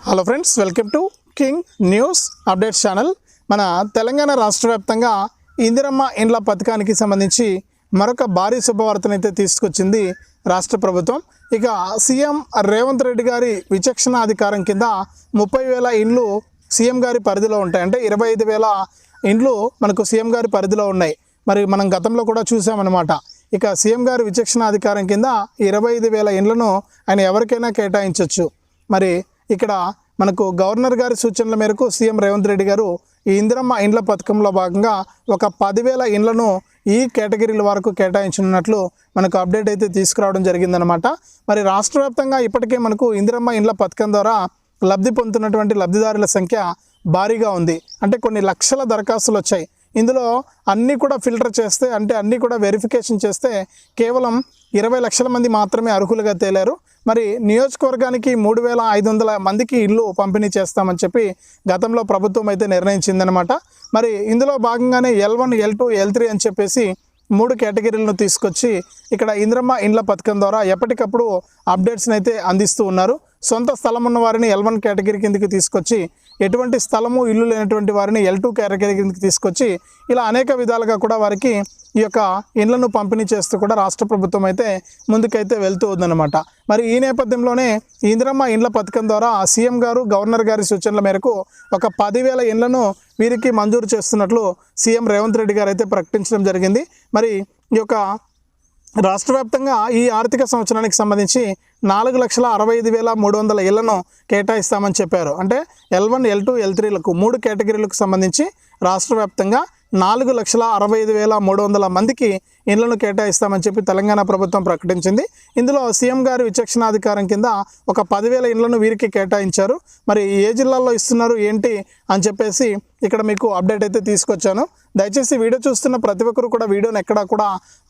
Hello friends welcome to king news update channel మన తెలంగాణ రాష్ట్ర వ్యాప్తంగా ఇందిరమ్మ ఇండ్ల పథకానికి సంబంధించి మరొక భారీ శుభవార్తనైతే తీసుకొచ్చింది రాష్ట్ర ప్రభుత్వం. ఇక సీఎం రేవంత్ రెడ్డి గారి విచక్షణ అధికారం కింద ముప్పై వేల ఇండ్లు సీఎం గారి పరిధిలో ఉంటాయి. అంటే ఇరవై ఐదు వేల ఇండ్లు మనకు సీఎం గారి పరిధిలో ఉన్నాయి. మరి మనం గతంలో కూడా చూసామన్నమాట. ఇక సీఎం గారి విచక్షణ అధికారం కింద ఇరవై ఐదు వేల ఇండ్లను ఆయన ఎవరికైనా కేటాయించవచ్చు మరి ఇక్కడ మనకు గవర్నర్ గారి సూచనల మేరకు సీఎం రేవంత్ రెడ్డి గారు ఈ ఇందిరమ్మ ఇండ్ల పథకంలో భాగంగా ఒక పదివేల ఇండ్లను ఈ కేటగిరీల వరకు కేటాయించనున్నట్లు మనకు అప్డేట్ అయితే తీసుకురావడం జరిగిందనమాట మరి రాష్ట్ర వ్యాప్తంగా ఇప్పటికే మనకు ఇందిరమ్మ ఇండ్ల పథకం ద్వారా లబ్ధి పొందుతున్నటువంటి లబ్ధిదారుల సంఖ్య భారీగా ఉంది. అంటే కొన్ని లక్షల దరఖాస్తులు వచ్చాయి. ఇందులో అన్నీ కూడా ఫిల్టర్ చేస్తే అంటే అన్నీ కూడా వెరిఫికేషన్ చేస్తే కేవలం ఇరవై లక్షల మంది మాత్రమే అర్హులుగా తేలారు. మరి నియోజకవర్గానికి మూడు వేల ఐదు వందల మందికి ఇల్లు పంపిణీ చేస్తామని చెప్పి గతంలో ప్రభుత్వం అయితే నిర్ణయించిందనమాట మరి ఇందులో భాగంగానే L one L two L three అని చెప్పేసి మూడు కేటగిరీలను తీసుకొచ్చి ఇక్కడ ఇంద్రమ్మ ఇండ్ల పథకం ద్వారా ఎప్పటికప్పుడు అప్డేట్స్ని అయితే అందిస్తూ ఉన్నారు. సొంత స్థలం ఉన్న వారిని ఎల్ వన్ కేటగిరీ కిందకి తీసుకొచ్చి ఎటువంటి స్థలము ఇల్లు లేనటువంటి వారిని ఎల్ టూ కేటగిరీ కిందకి తీసుకొచ్చి ఇలా అనేక విధాలుగా కూడా వారికి ఈ యొక్క ఇండ్లను పంపిణీ చేస్తూ కూడా రాష్ట్ర ప్రభుత్వం అయితే ముందుకైతే వెళ్తూ ఉందన్నమాట. మరి ఈ నేపథ్యంలోనే ఇందిరమ్మ ఇండ్ల పథకం ద్వారా సీఎం గారు గవర్నర్ గారి సూచనల మేరకు ఒక పదివేల ఇండ్లను వీరికి మంజూరు చేస్తున్నట్లు సీఎం రేవంత్ రెడ్డి గారు అయితే ప్రకటించడం జరిగింది. మరి ఈ యొక్క రాష్ట్ర వ్యాప్తంగా ఈ ఆర్థిక సంవత్సరానికి సంబంధించి నాలుగు లక్షల అరవై ఐదు వేల మూడు వందల ఇళ్ళను కేటాయిస్తామని చెప్పారు. అంటే L one L two L త్రీలకు మూడు కేటగిరీలకు సంబంధించి రాష్ట్ర వ్యాప్తంగా నాలుగు లక్షల అరవై ఐదు వేల మూడు వందల మందికి ఇళ్ళను కేటాయిస్తామని చెప్పి తెలంగాణ ప్రభుత్వం ప్రకటించింది. ఇందులో సీఎం గారి విచక్షణాధికారం కింద ఒక పదివేల ఇండ్లను వీరికి కేటాయించారు. మరి ఏ జిల్లాల్లో ఇస్తున్నారు? ఏంటి? అని చెప్పేసి ఇక్కడ మీకు అప్డేట్ అయితే తీసుకొచ్చాను. దయచేసి వీడియో చూస్తున్న ప్రతి ఒక్కరు కూడా వీడియోని ఎక్కడా కూడా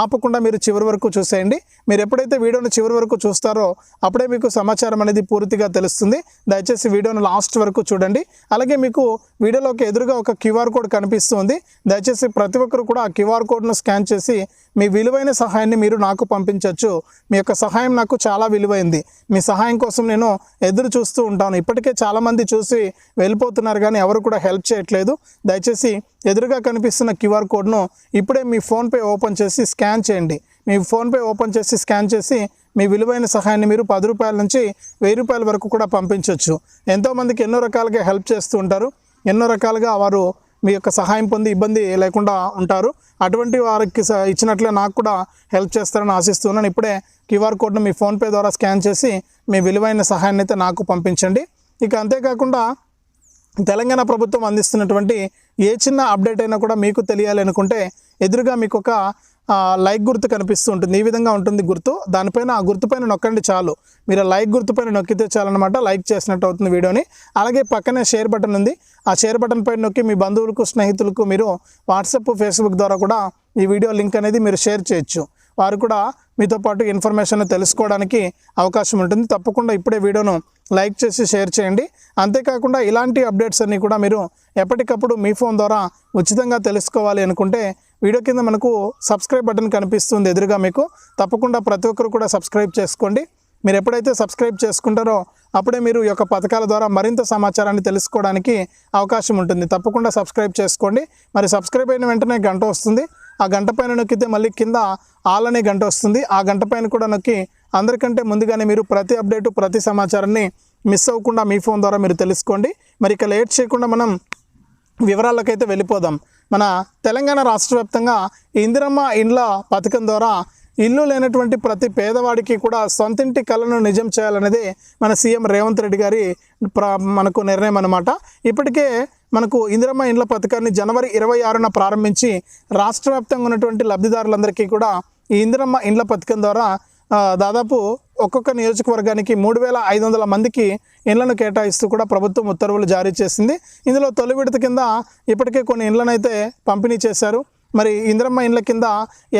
ఆపకుండా మీరు చివరి వరకు చూసేయండి. మీరు ఎప్పుడైతే వీడియోని చివరి వరకు చూస్తారో అప్పుడే మీకు సమాచారం అనేది పూర్తిగా తెలుస్తుంది. దయచేసి వీడియోను లాస్ట్ వరకు చూడండి. అలాగే మీకు వీడియోలోకి ఎదురుగా ఒక క్యూఆర్ కోడ్ కనిపిస్తుంది. దయచేసి ప్రతి ఒక్కరు కూడా ఆ క్యూఆర్ కోడ్ను స్కాన్ చేసి మీ విలువైన సహాయాన్ని మీరు నాకు పంపించవచ్చు మీ యొక్క సహాయం నాకు చాలా విలువైంది. మీ సహాయం కోసం నేను ఎదురు చూస్తూ ఉంటాను. ఇప్పటికే చాలామంది చూసి వెళ్ళిపోతున్నారు కానీ ఎవరు కూడా హెల్ప్ చేయట్లేదు. దయచేసి ఎదురుగా కనిపిస్తున్న క్యూఆర్ కోడ్ను ఇప్పుడే మీ ఫోన్పే ఓపెన్ చేసి స్కాన్ చేయండి. మీ ఫోన్పే ఓపెన్ చేసి స్కాన్ చేసి మీ విలువైన సహాయాన్ని మీరు పది రూపాయల నుంచి వెయ్యి రూపాయల వరకు కూడా పంపించవచ్చు ఎంతోమందికి ఎన్నో రకాలుగా హెల్ప్ చేస్తూ ఉంటారు. ఎన్నో రకాలుగా వారు మీ యొక్క సహాయం పొంది ఇబ్బంది లేకుండా ఉంటారు. అటువంటి వారికి స- ఇచ్చినట్లే నాకు కూడా హెల్ప్ చేస్తారని ఆశిస్తున్నాను ఇప్పుడే క్యూఆర్ కోడ్ను మీ ఫోన్పే ద్వారా స్కాన్ చేసి మీ విలువైన సహాయాన్ని అయితే నాకు పంపించండి. ఇక అంతేకాకుండా తెలంగాణ ప్రభుత్వం అందిస్తున్నటువంటి ఏ చిన్న అప్డేట్ అయినా కూడా మీకు తెలియాలి అనుకుంటే ఎదురుగా మీకు ఒక లైక్ గుర్తు కనిపిస్తూ ఉంటుంది. ఈ విధంగా ఉంటుంది గుర్తు. దానిపైన ఆ గుర్తుపైన నొక్కండి చాలు. మీరు ఆ లైక్ గుర్తుపైన నొక్కితే చాలన్నమాట. లైక్ చేసినట్టు అవుతుంది వీడియోని. అలాగే పక్కనే షేర్ బటన్ ఉంది. ఆ షేర్ బటన్ పైన నొక్కి మీ బంధువులకు స్నేహితులకు మీరు వాట్సాప్ ఫేస్బుక్ ద్వారా కూడా ఈ వీడియో లింక్ అనేది మీరు షేర్ చేయొచ్చు. వారు కూడా మీతో పాటు ఇన్ఫర్మేషన్ తెలుసుకోవడానికి అవకాశం ఉంటుంది. తప్పకుండా ఇప్పుడే వీడియోను లైక్ చేసి షేర్ చేయండి. అంతేకాకుండా ఇలాంటి అప్డేట్స్ అన్నీ కూడా మీరు ఎప్పటికప్పుడు మీ ఫోన్ ద్వారా ఉచితంగా తెలుసుకోవాలి అనుకుంటే వీడియో కింద మనకు సబ్స్క్రైబ్ బటన్ కనిపిస్తుంది ఎదురుగా మీకు. తప్పకుండా ప్రతి ఒక్కరు కూడా సబ్స్క్రైబ్ చేసుకోండి. మీరు ఎప్పుడైతే సబ్స్క్రైబ్ చేసుకుంటారో అప్పుడే మీరు ఈ యొక్క పథకాల ద్వారా మరింత సమాచారాన్ని తెలుసుకోవడానికి అవకాశం ఉంటుంది. తప్పకుండా సబ్స్క్రైబ్ చేసుకోండి. మరి సబ్స్క్రైబ్ అయిన వెంటనే గంట వస్తుంది. ఆ గంట పైన నొక్కితే మళ్ళీ కింద ఆల్ అనే గంట వస్తుంది. ఆ గంట పైన కూడా నొక్కి అందరికంటే ముందుగానే మీరు ప్రతి అప్డేటు ప్రతి సమాచారాన్ని మిస్ అవ్వకుండా మీ ఫోన్ ద్వారా మీరు తెలుసుకోండి. మరి ఇక లేట్ చేయకుండా మనం వివరాలకైతే వెళ్ళిపోదాం. మన తెలంగాణ రాష్ట్ర వ్యాప్తంగా ఇందిరమ్మ ఇండ్ల పథకం ద్వారా ఇల్లు లేనటువంటి ప్రతి పేదవాడికి కూడా సొంతింటి కళను నిజం చేయాలనేది మన సీఎం రేవంత్ రెడ్డి గారి ప్ర మనకు నిర్ణయం అనమాట ఇప్పటికే మనకు ఇందిరమ్మ ఇండ్ల పథకాన్ని జనవరి ఇరవై ఆరున ప్రారంభించి రాష్ట్ర వ్యాప్తంగా ఉన్నటువంటి లబ్ధిదారులందరికీ కూడా ఈ ఇందిరమ్మ ఇండ్ల పథకం ద్వారా దాదాపు ఒక్కొక్క నియోజకవర్గానికి మూడు వేల ఐదు వందల మందికి ఇండ్లను కేటాయిస్తూ కూడా ప్రభుత్వం ఉత్తర్వులు జారీ చేసింది. ఇందులో తొలి విడత కింద ఇప్పటికే కొన్ని ఇండ్లను అయితే పంపిణీ చేశారు. మరి ఇందిరమ్మ ఇండ్ల కింద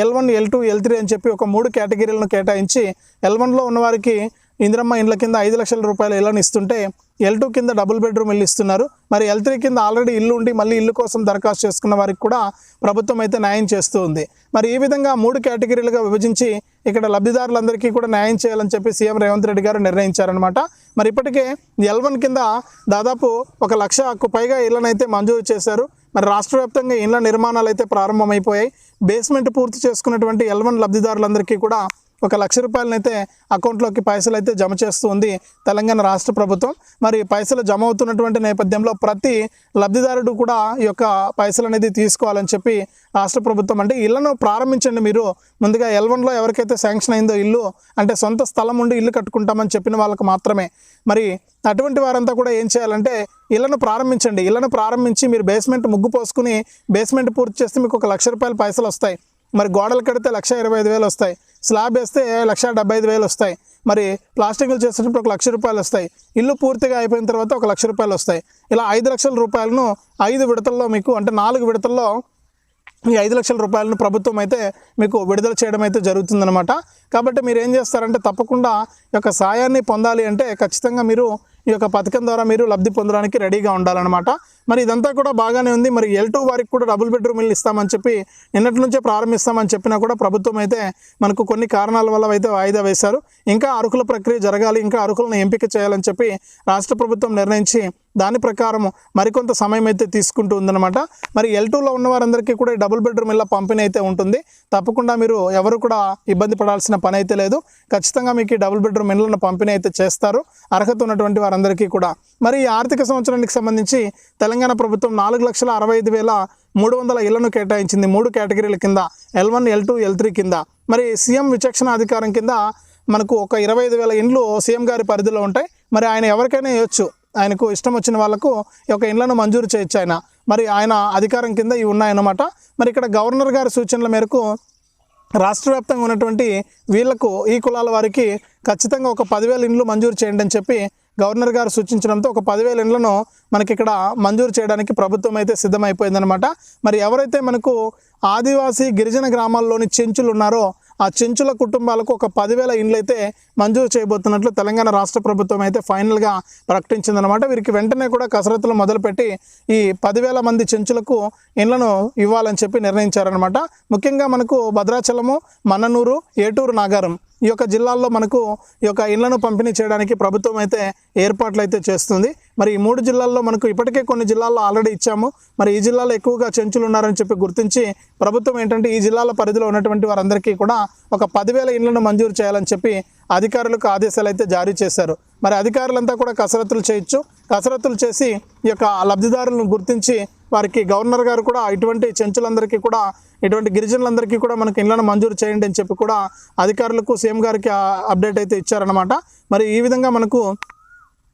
L one L two L three అని చెప్పి ఒక మూడు కేటగిరీలను కేటాయించి ఎల్ వన్లో ఉన్నవారికి ఇందిరమ్మ ఇండ్ల కింద ఐదు లక్షల రూపాయల ఇళ్ళను ఇస్తుంటే ఎల్ టూ కింద డబుల్ బెడ్రూమ్ ఇల్లు ఇస్తున్నారు. మరి ఎల్ త్రీ కింద ఆల్రెడీ ఇల్లు ఉండి మళ్ళీ ఇల్లు కోసం దరఖాస్తు చేసుకున్న వారికి కూడా ప్రభుత్వం అయితే న్యాయం చేస్తూ ఉంది. మరి ఈ విధంగా మూడు కేటగిరీలుగా విభజించి ఇక్కడ లబ్ధిదారులందరికీ కూడా న్యాయం చేయాలని చెప్పి సీఎం రేవంత్ రెడ్డి గారు నిర్ణయించారనమాట మరి ఇప్పటికే ఎల్ వన్ కింద దాదాపు ఒక లక్షకు పైగా ఇళ్ళనైతే మంజూరు చేశారు. మరి రాష్ట్ర వ్యాప్తంగా ఇళ్ళ నిర్మాణాలు అయితే ప్రారంభమైపోయాయి. బేస్మెంట్ పూర్తి చేసుకున్నటువంటి ఎల్ వన్ లబ్ధిదారులందరికీ కూడా ఒక లక్ష రూపాయలనైతే అకౌంట్లోకి పైసలు అయితే జమ చేస్తూ ఉంది తెలంగాణ రాష్ట్ర ప్రభుత్వం. మరి పైసలు జమ అవుతున్నటువంటి నేపథ్యంలో ప్రతి లబ్ధిదారుడు కూడా ఈ యొక్క పైసలు అనేది తీసుకోవాలని చెప్పి రాష్ట్ర ప్రభుత్వం అంటే ఇళ్ళను ప్రారంభించండి మీరు. ముందుగా ఎల్ వన్లో ఎవరికైతే శాంక్షన్ అయిందో ఇల్లు అంటే సొంత స్థలం ఉండి ఇల్లు కట్టుకుంటామని చెప్పిన వాళ్ళకి మాత్రమే. మరి అటువంటి వారంతా కూడా ఏం చేయాలంటే ఇళ్ళను ప్రారంభించండి. ఇళ్ళను ప్రారంభించి మీరు బేస్మెంట్ ముగ్గు పోసుకుని బేస్మెంట్ పూర్తి చేస్తే మీకు ఒక లక్ష రూపాయల పైసలు వస్తాయి మరి గోడలు కడితే లక్ష ఇరవై ఐదు వేలు వస్తాయి. స్లాబ్ వేస్తే లక్ష డెబ్బై ఐదు వేలు వస్తాయి. మరి ప్లాస్టింగ్లు చేసేటప్పుడు ఒక లక్ష రూపాయలు వస్తాయి. ఇల్లు పూర్తిగా అయిపోయిన తర్వాత ఒక లక్ష రూపాయలు వస్తాయి. ఇలా ఐదు లక్షల రూపాయలను ఐదు విడతల్లో మీకు అంటే నాలుగు విడతల్లో ఈ ఐదు లక్షల రూపాయలను ప్రభుత్వం అయితే మీకు విడుదల చేయడం అయితే జరుగుతుందనమాట కాబట్టి మీరు ఏం చేస్తారంటే తప్పకుండా ఈ యొక్క సాయాన్ని పొందాలి అంటే ఖచ్చితంగా మీరు ఈ యొక్క పథకం ద్వారా మీరు లబ్ధి పొందడానికి రెడీగా ఉండాలన్నమాట. మరి ఇదంతా కూడా బాగానే ఉంది. మరి ఎల్ టూ వారికి కూడా డబుల్ బెడ్రూమ్ ఇల్లు ఇస్తామని చెప్పి నిన్నటి నుంచే ప్రారంభిస్తామని చెప్పినా కూడా ప్రభుత్వం అయితే మనకు కొన్ని కారణాల వల్ల అయితే వాయిదా వేశారు. ఇంకా అర్హుల ప్రక్రియ జరగాలి ఇంకా అర్హులను ఎంపిక చేయాలని చెప్పి రాష్ట్ర ప్రభుత్వం నిర్ణయించి దాని ప్రకారం మరికొంత సమయం అయితే తీసుకుంటూ ఉందన్నమాట. మరి ఎల్ టూలో ఉన్న వారందరికీ కూడా డబుల్ బెడ్రూమ్ ఇలా పంపిణీ అయితే ఉంటుంది. తప్పకుండా మీరు ఎవరు కూడా ఇబ్బంది పడాల్సిన పని అయితే లేదు. ఖచ్చితంగా మీకు ఈ డబుల్ బెడ్రూమ్ ఇళ్ళను పంపిణీ అయితే చేస్తారు. అర్హత ఉన్నటువంటి వారందరికీ కూడా. మరి ఈ ఆర్థిక సంవత్సరానికి సంబంధించి తెలంగాణ ప్రభుత్వం నాలుగు లక్షల అరవై ఐదు వేల మూడు వందల ఇళ్ళను కేటాయించింది. మూడు కేటగిరీల కింద L one L two L three కింద. మరి సీఎం విచక్షణ అధికారం కింద మనకు ఒక ఇరవై ఐదు వేల ఇండ్లు సీఎం గారి పరిధిలో ఉంటాయి. మరి ఆయన ఎవరికైనా ఇవ్వచ్చు. ఆయనకు ఇష్టం వచ్చిన వాళ్ళకు ఈ యొక్క ఇండ్లను మంజూరు చేయొచ్చు ఆయన. మరి ఆయన అధికారం కింద ఇవి ఉన్నాయన్నమాట. మరి ఇక్కడ గవర్నర్ గారి సూచనల మేరకు రాష్ట్ర వ్యాప్తంగా ఉన్నటువంటి వీళ్ళకు ఈ కులాల వారికి ఖచ్చితంగా ఒక పదివేల ఇండ్లు మంజూరు చేయండి అని చెప్పి గవర్నర్ గారు సూచించడంతో ఒక పదివేల ఇండ్లను మనకి ఇక్కడ మంజూరు చేయడానికి ప్రభుత్వం అయితే సిద్ధమైపోయిందనమాట మరి ఎవరైతే మనకు ఆదివాసీ గిరిజన గ్రామాల్లోని చెంచులు ఉన్నారో ఆ చెంచుల కుటుంబాలకు ఒక పదివేల ఇండ్లు అయితే మంజూరు చేయబోతున్నట్లు తెలంగాణ రాష్ట్ర ప్రభుత్వం అయితే ఫైనల్గా ప్రకటించిందనమాట వీరికి వెంటనే కూడా కసరత్తులు మొదలుపెట్టి ఈ పదివేల మంది చెంచులకు ఇండ్లను ఇవ్వాలని చెప్పి నిర్ణయించారనమాట ముఖ్యంగా మనకు భద్రాచలము మన్ననూరు ఏటూరు నాగారం ఈ యొక్క జిల్లాల్లో మనకు ఈ యొక్క ఇళ్ళను పంపిణీ చేయడానికి ప్రభుత్వం అయితే ఏర్పాట్లు అయితే చేస్తుంది. మరి ఈ మూడు జిల్లాల్లో మనకు ఇప్పటికే కొన్ని జిల్లాల్లో ఆల్రెడీ ఇచ్చాము. మరి ఈ జిల్లాలో ఎక్కువగా చెంచులు ఉన్నారని చెప్పి గుర్తించి ప్రభుత్వం ఏంటంటే ఈ జిల్లాల పరిధిలో ఉన్నటువంటి వారందరికీ కూడా ఒక పదివేల ఇళ్ళను మంజూరు చేయాలని చెప్పి అధికారులకు ఆదేశాలు అయితే జారీ చేశారు. మరి అధికారులంతా కూడా కసరత్తులు చేయొచ్చు. కసరత్తులు చేసి ఈ యొక్క లబ్ధిదారులను గుర్తించి వారికి గవర్నర్ గారు కూడా ఇటువంటి చెంచులందరికీ కూడా ఇటువంటి గిరిజనులందరికీ కూడా మనకి ఇళ్ళను మంజూరు చేయండి అని చెప్పి కూడా అధికారులకు సీఎం గారికి అప్డేట్ అయితే ఇచ్చారనమాట మరి ఈ విధంగా మనకు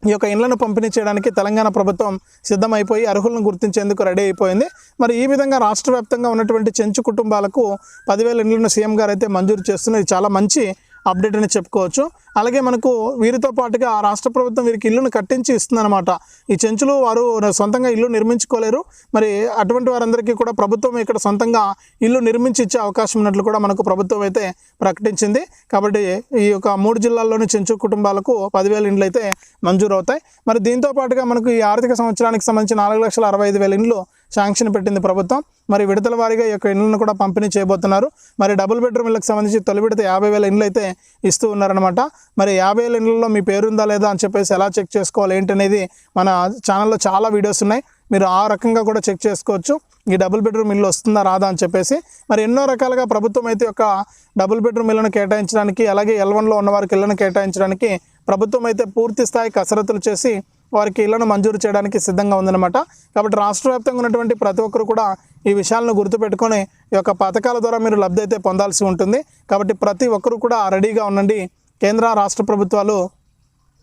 ఈ యొక్క ఇండ్లను పంపిణీ చేయడానికి తెలంగాణ ప్రభుత్వం సిద్ధమైపోయి అర్హులను గుర్తించేందుకు రెడీ అయిపోయింది. మరి ఈ విధంగా రాష్ట్ర ఉన్నటువంటి చెంచు కుటుంబాలకు పదివేల ఇండ్లను సీఎం గారు అయితే మంజూరు చేస్తున్నది చాలా మంచి అప్డేట్ అని చెప్పుకోవచ్చు. అలాగే మనకు వీరితో పాటుగా రాష్ట్ర ప్రభుత్వం వీరికి ఇల్లును కట్టించి ఇస్తుందన్నమాట. ఈ చెంచులు వారు సొంతంగా ఇల్లు నిర్మించుకోలేరు. మరి అటువంటి వారందరికీ కూడా ప్రభుత్వం ఇక్కడ సొంతంగా ఇల్లు నిర్మించి ఇచ్చే అవకాశం ఉన్నట్లు కూడా మనకు ప్రభుత్వం అయితే ప్రకటించింది. కాబట్టి ఈ యొక్క మూడు జిల్లాల్లోని చెంచు కుటుంబాలకు పదివేల ఇండ్లు అయితే మంజూరు అవుతాయి మరి దీంతో పాటుగా మనకు ఈ ఆర్థిక సంవత్సరానికి సంబంధించి నాలుగు లక్షల అరవై ఐదు వేల ఇండ్లు శాంక్షన్ పెట్టింది ప్రభుత్వం. మరి విడతల వారీగా ఈ యొక్క ఇళ్ళను కూడా పంపిణీ చేయబోతున్నారు. మరి డబుల్ బెడ్రూమ్ ఇళ్ళకి సంబంధించి తొలి విడత యాభై వేల ఇండ్లు అయితే ఇస్తూ ఉన్నారనమాట మరి యాభై వేల ఇండ్లలో మీ పేరుందా లేదా అని చెప్పేసి ఎలా చెక్ చేసుకోవాలి ఏంటనేది మన ఛానల్లో చాలా వీడియోస్ ఉన్నాయి. మీరు ఆ రకంగా కూడా చెక్ చేసుకోవచ్చు. ఈ డబుల్ బెడ్రూమ్ ఇల్లు వస్తుందా రాదా అని చెప్పేసి. మరి ఎన్నో రకాలుగా ప్రభుత్వం అయితే ఒక డబుల్ బెడ్రూమ్ ఇళ్ళను కేటాయించడానికి అలాగే ఎల్ వన్లో ఉన్న వారికి ఇళ్ళను కేటాయించడానికి ప్రభుత్వం అయితే పూర్తి స్థాయి కసరత్తులు చేసి వారికి ఇళ్ళను మంజూరు చేయడానికి సిద్ధంగా ఉందన్నమాట. కాబట్టి రాష్ట్ర వ్యాప్తంగా ఉన్నటువంటి ప్రతి ఒక్కరు కూడా ఈ విషయాలను గుర్తుపెట్టుకొని ఈ యొక్క పథకాల ద్వారా మీరు లబ్ధి అయితే పొందాల్సి ఉంటుంది. కాబట్టి ప్రతి ఒక్కరు కూడా రెడీగా ఉండండి. కేంద్ర రాష్ట్ర ప్రభుత్వాలు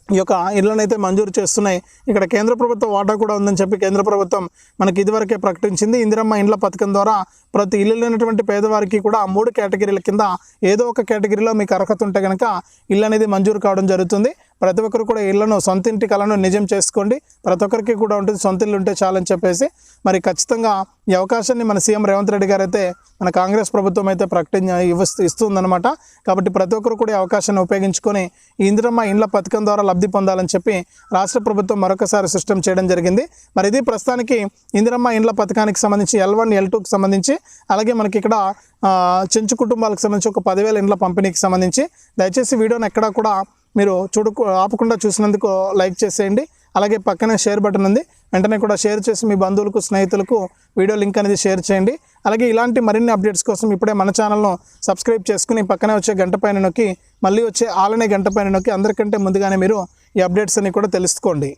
ఈ యొక్క ఇళ్ళను అయితే మంజూరు చేస్తున్నాయి. ఇక్కడ కేంద్ర ప్రభుత్వం వాటా కూడా ఉందని చెప్పి కేంద్ర ప్రభుత్వం మనకి ఇదివరకే ప్రకటించింది. ఇందిరమ్మ ఇండ్ల పథకం ద్వారా ప్రతి ఇల్లు లేనటువంటి పేదవారికి కూడా మూడు కేటగిరీల కింద ఏదో ఒక కేటగిరీలో మీకు అర్హత ఉంటే కనుక ఇల్లు అనేది మంజూరు కావడం జరుగుతుంది. ప్రతి ఒక్కరు కూడా ఇళ్ళను సొంత ఇంటి కలను నిజం చేసుకోండి. ప్రతి ఒక్కరికి కూడా ఉంటుంది. సొంత ఇల్లు ఉంటే చాలని చెప్పేసి. మరి ఖచ్చితంగా ఈ అవకాశాన్ని మన సీఎం రేవంత్ రెడ్డి గారు అయితే మన కాంగ్రెస్ ప్రభుత్వం అయితే ప్రకటన ఇవ్వస్తూ ఇస్తుందన్నమాట. కాబట్టి ప్రతి ఒక్కరు కూడా ఈ అవకాశాన్ని ఉపయోగించుకొని ఇందిరమ్మ ఇండ్ల పథకం ద్వారా లబ్ధి పొందాలని చెప్పి రాష్ట్ర ప్రభుత్వం మరొకసారి సిస్టమ్ చేయడం జరిగింది. మరి ఇది ప్రస్తుతానికి ఇందిరమ్మ ఇండ్ల పథకానికి సంబంధించి ఎల్ వన్ ఎల్ టూకి సంబంధించి అలాగే మనకి ఇక్కడ చెంచు కుటుంబాలకు సంబంధించి ఒక పదివేల ఇండ్ల పంపిణీకి సంబంధించి. దయచేసి వీడియోని ఎక్కడా కూడా మీరు చూడకు ఆపకుండా చూసినందుకు లైక్ చేసేయండి. అలాగే పక్కనే షేర్ బటన్ ఉంది. వెంటనే కూడా షేర్ చేసి మీ బంధువులకు స్నేహితులకు వీడియో లింక్ అనేది షేర్ చేయండి. అలాగే ఇలాంటి మరిన్ని అప్డేట్స్ కోసం ఇప్పుడే మన ఛానల్ను సబ్స్క్రైబ్ చేసుకుని పక్కనే వచ్చే గంట పైన నొక్కి మళ్ళీ వచ్చే ఆలనే గంట పైన నొక్కి అందరికంటే ముందుగానే మీరు ఈ అప్డేట్స్ అన్ని కూడా తెలుసుకోండి.